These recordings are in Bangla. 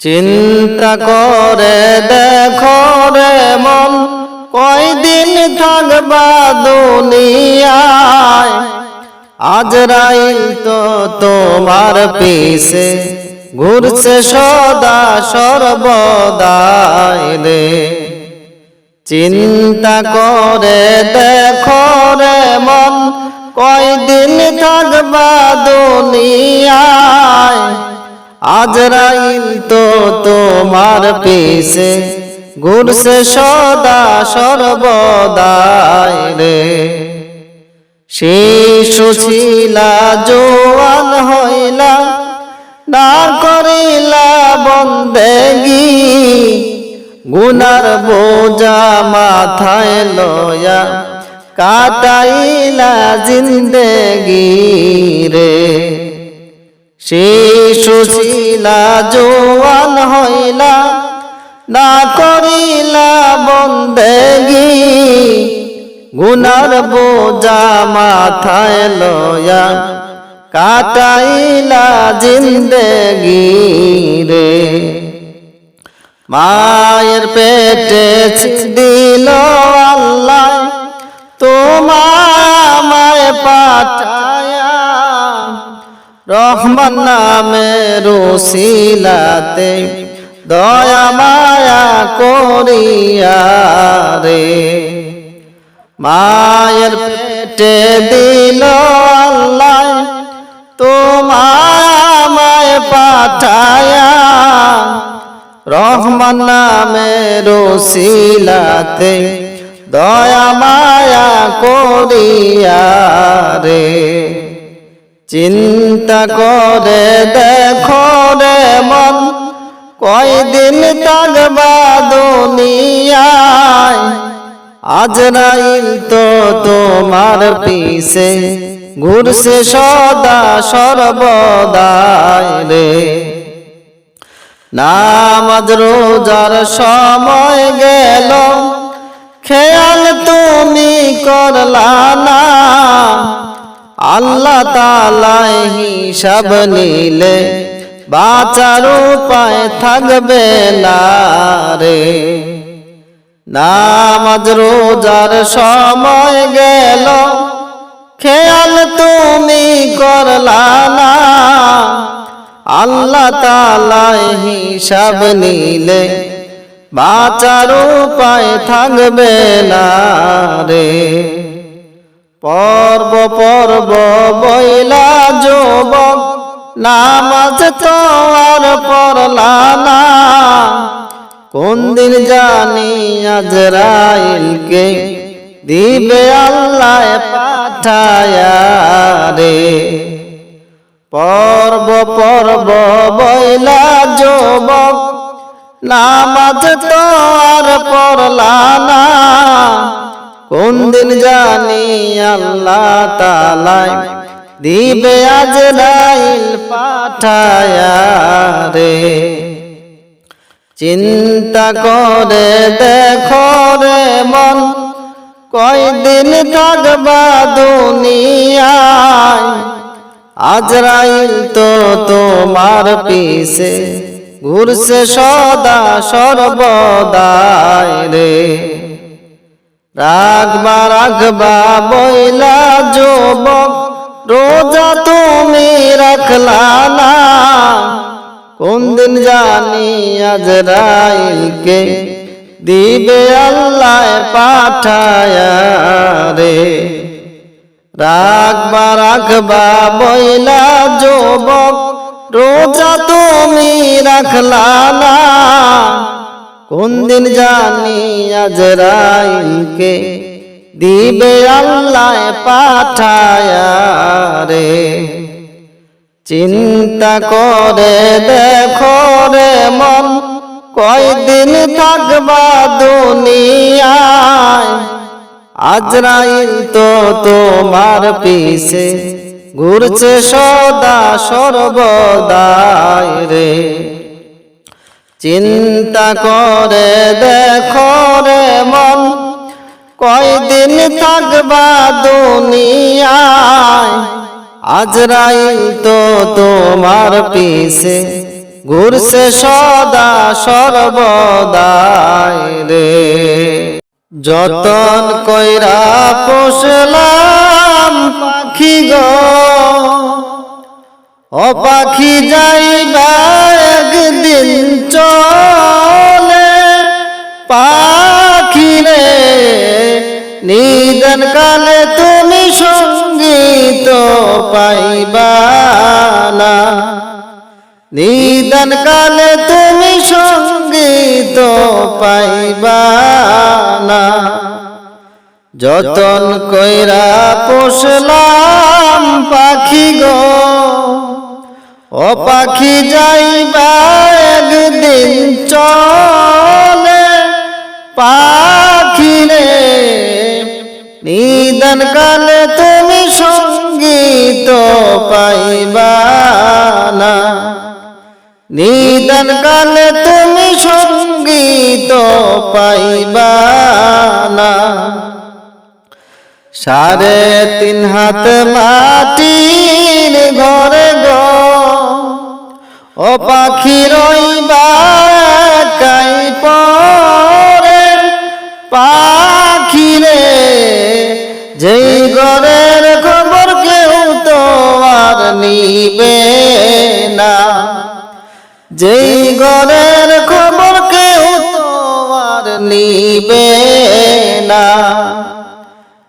চিন্তা করে দেখো রে মন, কয়দিন থাকবা দুনিয়ায়? আজরাইল তো তোমার পিছে, ঘুরছে সদা সর্বদাই রে। চিন্তা করে দেখো রে মন, কয়দিন থাকবা দুনিয়ায়? আজরাইল তো তোমার পিছে ঘুরছে সদা সর্বদায় রে। শিশু ছিলা, জোয়ান হইলা না করিলা বন্দেগি। গুনার বোঝা মাথায় লয়া কাটাইলা জিন্দেগি রে। ছিলা জোয়ান হইলা, না করিলা বন্দেগি গুনার বোঝা মাথায় লয়া কাটাইলা জিন্দেগি রে। মায়ের পেটে রহমান নামে রসিলাতে দয়া মায়া করিয়া রে। মায়ের পেটে দিল আল্লাহ, তোমায় পাঠায়া। রহমান নামে রসিলাতে দয়া মায়া করিয়া রে। চিন্তা করে দেখো রে মন, কয়দিন থাকবা দুনিয়ায়? আজরাইল তো তোমার পিছে, ঘুরছে সদা সর্বদাই রে। নামাজ, রোজার সময় গেল, খেয়াল তুমি করলা না। আল্লাহ তালাই হিসাব নিলে বাঁচার উপায় থাকবে না রে নামাজ রোজার সময় গেল। খেয়াল তুমি করলা না। আল্লাহ তালাই হিসাব নিলে বাঁচার উপায় থাকবে না রে পর্ব পর্ব বইলা যুবক, নামাজ তো আর পড়লা না। কোন দিন জানি আজরাইলকে দিবে আল্লাহ পাঠায়া রে। পর্ব পর্ব বইলা যুবক, নামাজ তো আর পড়লা না। কোন দিন জানি আল্লাহ তালাই দিবে আজরাইল পাঠায়া রে। চিন্তা করে দেখো রে মন, কয়দিন থাকবা দুনিয়ায়? আজরাইল তো তোমার পিছে, ঘুরছে সদা সর্বদাই রে। রাখবা রাখবা বইলা যুবক, রোজা তুমি রাখলা না। কোন দিন জানি আজরাইলকে দিবে আল্লাহ পাঠায়া রে। রাখবা রাখবা বইলা যুবক, রোজা তুমি রাখলা না। কোন দিন জানি আজরাইলকে দিবে আল্লাহ পাঠায়া রে চিন্তা করে দেখো রে মন, কয়দিন থাকবা দুনিয়ায়? আজরাইল তো তোমার পিছে, ঘুরছে সদা সর্বদাই রে। চিন্তা করে দেখো রে মন, কয়দিন থাকবা দুনিয়ায়? আজরাইল তো তোমার পিছে, ঘুরছে সদা সর্বদাই রে। যতন কইরা পোষলাম পাখি গো, ও পাখি যাইবা একদিন চলে পাখি রে নিদন কালে তুমি সংগীত পাইবা না। নিদন কালে তুমি সংগীত পাইবা না। যতন কইরা পোষলাম পাখি গো ও পাখি যাইবা একদিন চলে পাখি রে নিদন কালে তুমি সংগীত পাইবা না। নিদন কালে তুমি সংগীত পাইবা না। সাড়ে তিন হাত মাটির ও পাখি রইবা পরে পাখি রে যেই ঘরের খবর কেউ তো আর নিবে না। যেই ঘরের খবর কেউ তো আর নিবে না।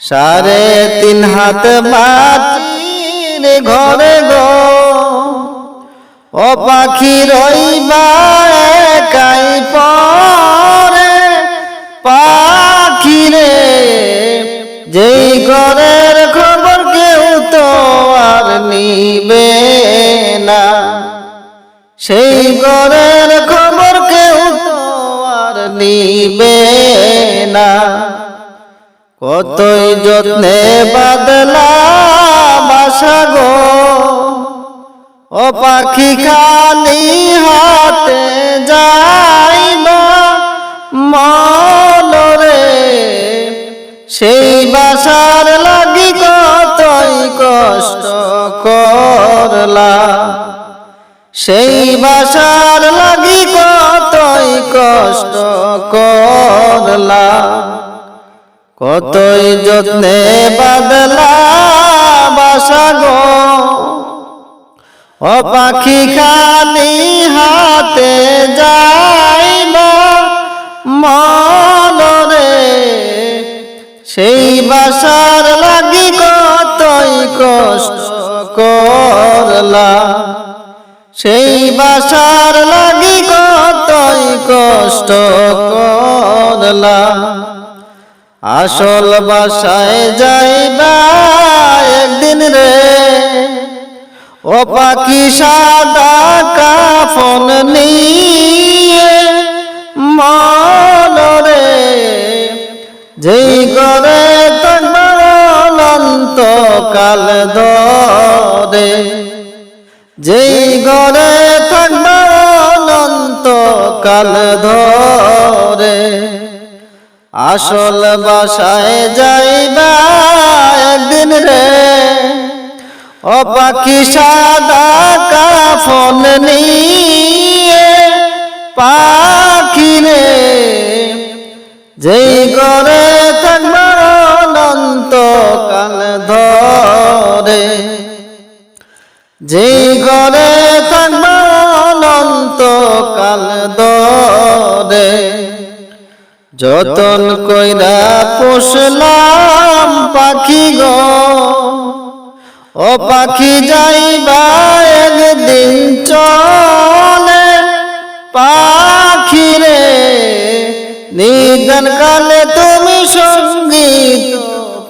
সাড়ে তিন হাত মাটির ঘরে গো ও পাখি রইবা একাই পরে, পাখি রে, যেই ঘরের খবর কেউ তো আর নিবে না। সেই ঘরের খবর কেউ তো আর নিবে না। কতই যত্নে বাদলা বাসা গো ও পাখি খালি হাতে যাইবা মনরে সেই বাসার লাগি কতই কষ্ট করলা। সেই বাসার লাগি কতই কষ্ট করলা। কতই যত্নে বাদলা বাসা গো। ও পাখি খালি হাতে যাইবা মনরে সেই বাসার লাগি কতই কষ্ট করলা সেই বাসার লাগি কতই কষ্ট করলা আসল বাসায় যাইবা একদিন রে। ও পাখি সাদা কাফন নিয়ে মনরে যেই করে তোমার কাল ধরে, যেই থাকবা অনন্ত কাল ধরে, আসল বাসায় যাইবা একদিন রে। ও পাখি সাদা কাফন নিয়ে পাখি রে, যেই ঘরে থাকবা অনন্ত কাল ধরে, যেই ঘরে থাকবা অনন্ত কাল ধরে, যতন কইরা পোষলাম পাখি গো ও পাখি যাইবা একদিন চলে পাখি রে কালে তুমি সংগীত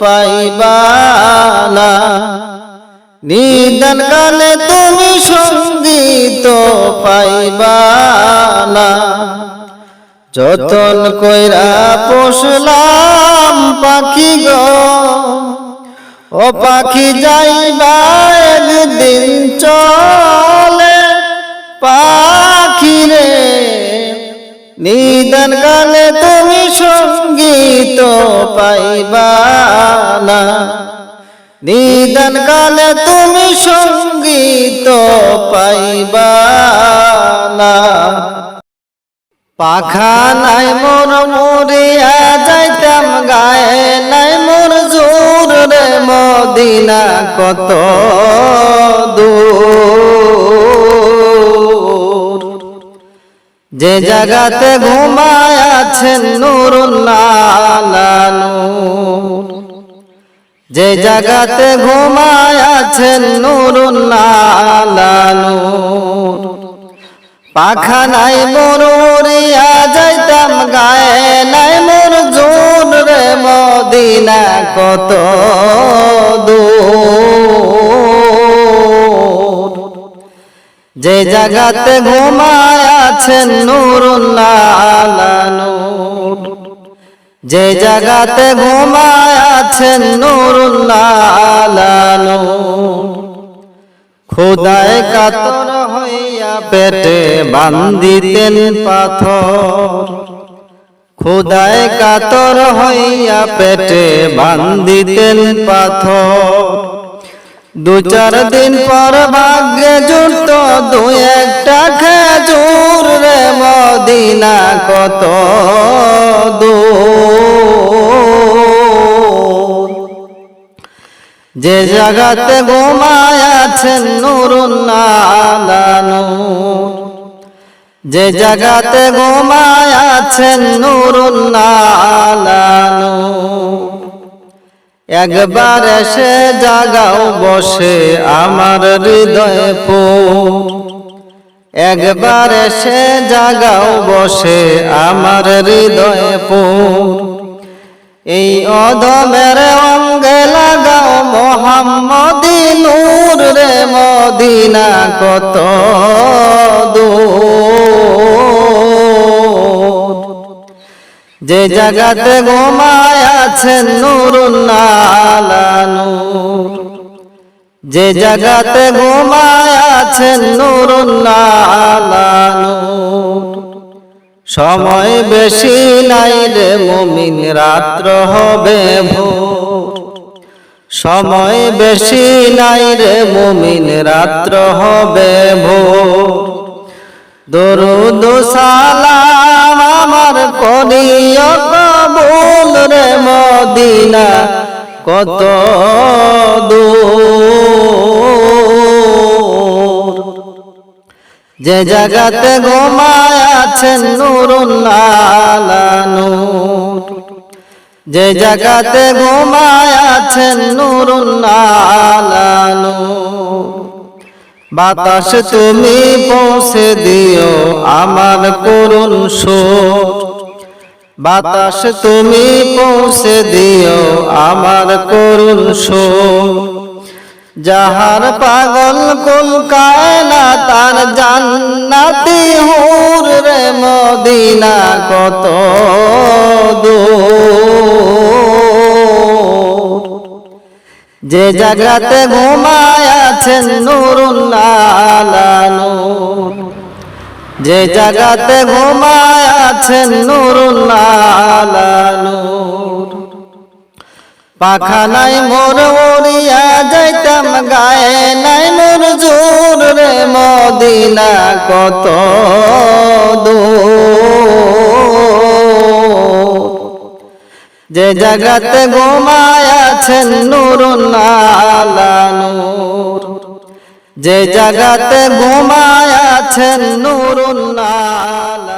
পাইবা না। নিদান কালে তুমি সংগীত পাইবা না। যতন কইরা পোষলাম পাখি গো ও পাখি যাইবা একদিন চলে পাখি রে নিদান কালে তুমি সংগীত পাইবা না। নিদান কালে তুমি সঙ্গী সংগীত পাইবা না। পাখা নাই মোর মরিয়া যাইতাম গায়ে মদিনা কত দূর। যে জাগাতে ঘুমায় আছেন নুরুল্লাহ যে জাগাতে ঘুমায় আছেন নুরুল্লাহ পাখা নাই মোর উড়িয়া মদিনা কত দূর। যে জাগাতে ঘুমায় আছেন নুরুল্লাহ যে জাগাতে ঘুমায় আছেন নুরুল্লাহ খোদায় কাতর হইয়া পেটে বান্দিতেন পাথর। খোদায় কাতর হইয়া পেটে বান্দিতেন পাথর। দু চার দিন পর ভাগ্যে জুটত, দু একটা খেজুর রে মদিনা কত দূর। যে জাগাতে ঘুমায় আছেন নুরুল্লাহ যে জাগাতে ঘুমায় আছেন নুরুল্লাহ একবার এসে জাগাও, বসে আমার হৃদয়ে পো। একবার এসে জাগাও, বসে আমার হৃদয়ে পো। এই অধমের অঙ্গে লাগাও মোহাম্মদি নূর রে মদিনা কত দূর। যে জাগাতে ঘুমায় আছেন নুরুল্লাহ নূর। যে জাগাতে ঘুমায় আছেন নুরুল্লাহ নূর। সময় বেশি নাই রে মুমিন, রাত্র হবে ভোর। সময় বেশি নাই রে মুমিন রাত্র হবে ভোর। দরুদ সালাম আমার করিও কবুল রে মদিনা। কত দূর। যে জাগাতে ঘুমায় আছেন নুরুল্লাহ নূর। যে জাগাতে ঘুমায় আছেন নুরুল্লাহ নূর বাতাস তুমি পৌঁছে দিও আমার করুণ সুর। বাতাস তুমি পৌঁছে দিও আমার করুণ সুর। যাহার পাগল কুল কায়না তার জান্নাতি হুর রে মদিনা কত যে জাগাতে ঘুমায় আছেন নুরুল্লাহ নূর। যে জাগাতে ঘুমায় আছেন নুরুল্লাহ নূর। পাখা নাই মোর উড়িয়া যাইতাম, গায়ে নাই মোর জোর রে মদিনা কত যে জগতে ঘুমায় আছেন নুরুল্লাহ নূর। যে জগতে ঘুমায় আছেন নুরুল্লাহ